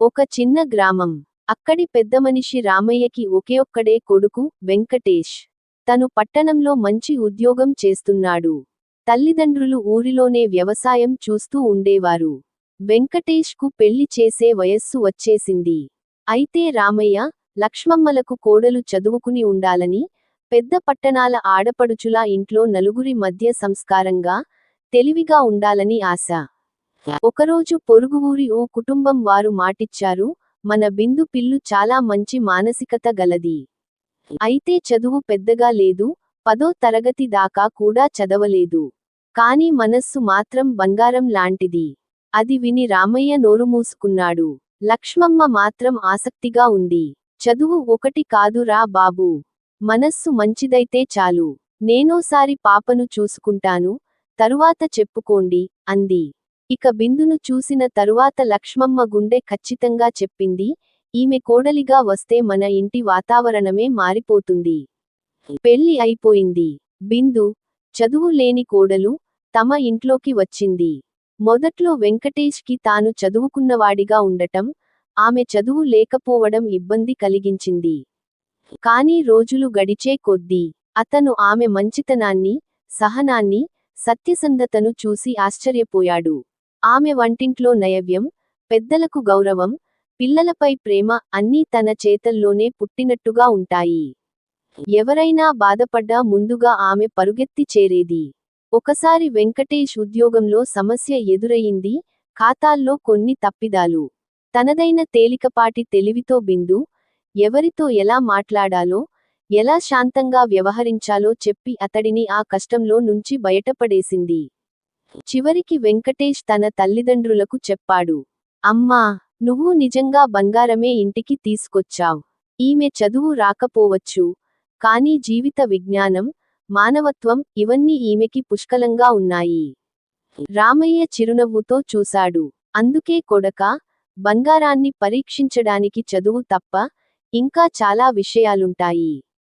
ఒక చిన్న గ్రామం. అక్కడి పెద్దమనిషి రామయ్యకి ఒకే ఒక్కడే కొడుకు వెంకటేష్. తను పట్టణంలో మంచి ఉద్యోగం చేస్తున్నాడు. తల్లిదండ్రులు ఊరిలోనే వ్యవసాయం చూస్తూ ఉండేవారు. వెంకటేష్కు పెళ్ళి చేసే వయస్సు వచ్చేసింది. అయితే రామయ్య లక్ష్మమ్మలకు కోడలు చదువుకుని ఉండాలని పెద్ద పట్టణాల ఆడపడుచులా ఇంట్లో నలుగురి మధ్య సంస్కారంగా తెలివిగా ఉండాలని ఆశ. ఒకరోజు పొరుగువూరి ఓ కుటుంబం వారు మాటిచ్చారు మన బిందు పిల్లు చాలా మంచి మానసికత గలది. అయితే చదువు పెద్దగా లేదు పదో తరగతి దాకా కూడా చదవలేదు. కాని మనస్సు మాత్రం బంగారం లాంటిది. అది విని రామయ్య నోరు మూసుకున్నాడు. లక్ష్మమ్మ మాత్రం ఆసక్తిగా ఉంది. చదువు ఒకటి కాదురా బాబూ. మనస్సు మంచిదైతే చాలు. నేనోసారి పాపను చూసుకుంటాను. తరువాత చెప్పుకోండి అంది. ఇక బిందును చూసిన తరువాత లక్ష్మమ్మ గుండె ఖచ్చితంగా చెప్పింది ఈమె కోడలిగా వస్తే మన ఇంటి వాతావరణమే మారిపోతుంది. పెళ్ళి అయిపోయింది. బిందు చదువు లేని కోడలు తమ ఇంట్లోకి వచ్చింది. మొదట్లో వెంకటేష్కి తాను చదువుకున్నవాడిగా ఉండటం ఆమె చదువు లేకపోవడం ఇబ్బంది కలిగించింది. కానీ రోజులు గడిచే కొద్దీ అతను ఆమె మంచితనాన్ని సహనాన్ని సత్యసంధతను చూసి ఆశ్చర్యపోయాడు. ఆమె వంటింట్లో నయవ్యం పెద్దలకు గౌరవం పిల్లలపై ప్రేమ అన్నీ తన చేతల్లోనే పుట్టినట్టుగా ఉంటాయి. ఎవరైనా బాధపడ్డా ముందుగా ఆమె పరుగెత్తి చేరేది. ఒకసారి వెంకటేష్ ఉద్యోగంలో సమస్య ఎదురయింది ఖాతాల్లో కొన్ని తప్పిదాలు. తనదైన తేలికపాటి తెలివితో బిందు ఎవరితో ఎలా మాట్లాడాలో ఎలా శాంతంగా వ్యవహరించాలో చెప్పి అతడిని ఆ కష్టంలో నుంచి బయటపడేసింది. చివరికి వెంకటేష్ తన తల్లిదండ్రులకు చెప్పాడు అమ్మా నువ్వు నిజంగా బంగారమే ఇంటికి తీసుకొచ్చావు. ఈమె చదువు రాకపోవచ్చు కానీ జీవిత విజ్ఞానం మానవత్వం ఇవన్నీ ఈమెకి పుష్కలంగా ఉన్నాయి. రామయ్య చిరునవ్వుతో చూశాడు అందుకే కొడక బంగారాన్ని పరీక్షించడానికి చదువు తప్ప ఇంకా చాలా విషయాలుంటాయి.